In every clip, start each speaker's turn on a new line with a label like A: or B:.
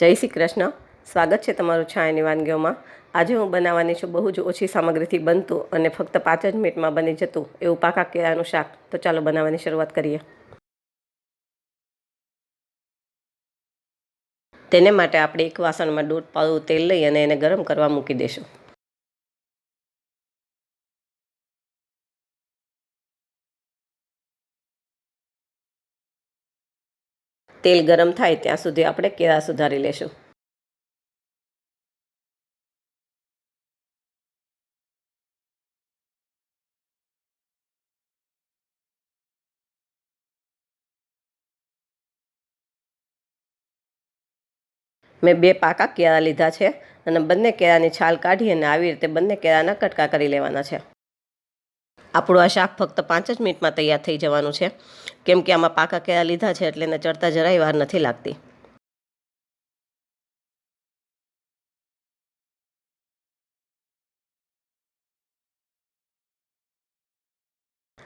A: જય શ્રી કૃષ્ણ. સ્વાગત છે તમારું છાયાની વાનગીઓમાં. આજે હું બનાવવાની છું બહુ જ ઓછી સામગ્રીથી બનતું અને ફક્ત પાંચ જ મિનિટમાં બની જતું એવું પાકા કેળાનું શાક. તો ચાલો બનાવવાની શરૂઆત કરીએ. તેને માટે આપણે એક વાસણમાં દોઢ પાવું તેલ લઈ અને એને ગરમ કરવા મૂકી દઈશું તેલ ગરમ થાય ત્યાં સુધી આપણે કેળા સુધારી લેશું. મેં બે પાકા કેળા લીધા છે અને બંને કેળાની છાલ કાઢી અને આવી રીતે બંને કેળાના કટકા કરી લેવાના છે. આપણું આ શાક ફક્ત પાંચ જ મિનિટમાં તૈયાર થઈ જવાનું છે. કેમ કે આમાં પાકા કેળા લીધા છે એટલે એને ચડતા જરાય વાર નથી લાગતી.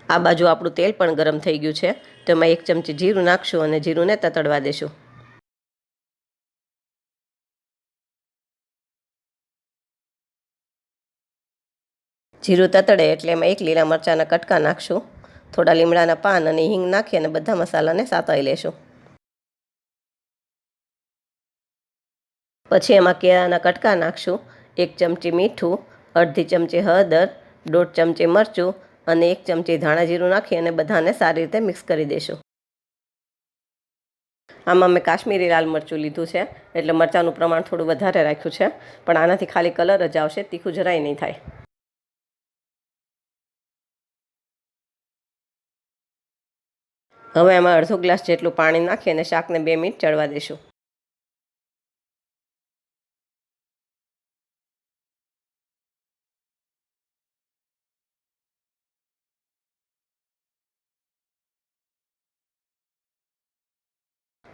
A: આ બાજુ આપણું તેલ પણ ગરમ થઈ ગયું છે. તો એમાં એક ચમચી જીરું નાખશું અને જીરુંને તતડવા દેશું. જીરું તતડે એટલે એમાં એક લીલા મરચાંના કટકા નાખશું, થોડા લીમડાના પાન અને હિંગ નાખી અને બધા મસાલાને સાતાઈ લેશું. પછી એમાં કેળાના કટકા નાખશું, એક ચમચી મીઠું, અડધી ચમચી હળદર, દોઢ ચમચી મરચું અને એક ચમચી ધાણા જીરું નાખી અને બધાને સારી રીતે મિક્સ કરી દઈશું આમાં મેં કાશ્મીરી લાલ મરચું લીધું છે, એટલે મરચાંનું પ્રમાણ થોડું વધારે રાખ્યું છે, પણ આનાથી ખાલી કલર જ આવશે, તીખું જરાય નહીં થાય. હવે એમાં અડધો ગ્લાસ જેટલું પાણી નાખી અને શાકને બે મિનિટ ચડવા દઈશું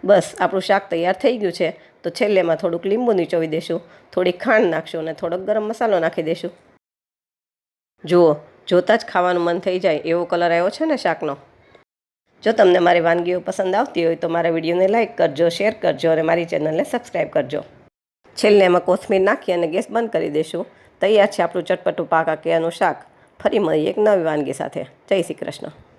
A: બસ, આપણું શાક તૈયાર થઈ ગયું છે. તો છેલ્લેમાં થોડુંક લીંબુ નીચોવી દઈશું થોડીક ખાંડ નાખશું અને થોડોક ગરમ મસાલો નાખી દઈશું જુઓ, જોતાં જ ખાવાનું મન થઈ જાય એવો કલર આવ્યો છે ને શાકનો. જો તમને મારી વાનગીઓ પસંદ આવતી હોય તો મારા વિડીયોને લાઇક કરજો શેર કરજો અને મારી ચેનલને સબસ્ક્રાઈબ કરજો. છેલ્લે એમાં કોથમીર નાખી અને ગેસ બંધ કરી દઈશું તૈયાર છે આપણું ચટપટું પાક આકિયાનું શાક. ફરી મળીએ એક નવી વાનગી સાથે. જય શ્રી કૃષ્ણ.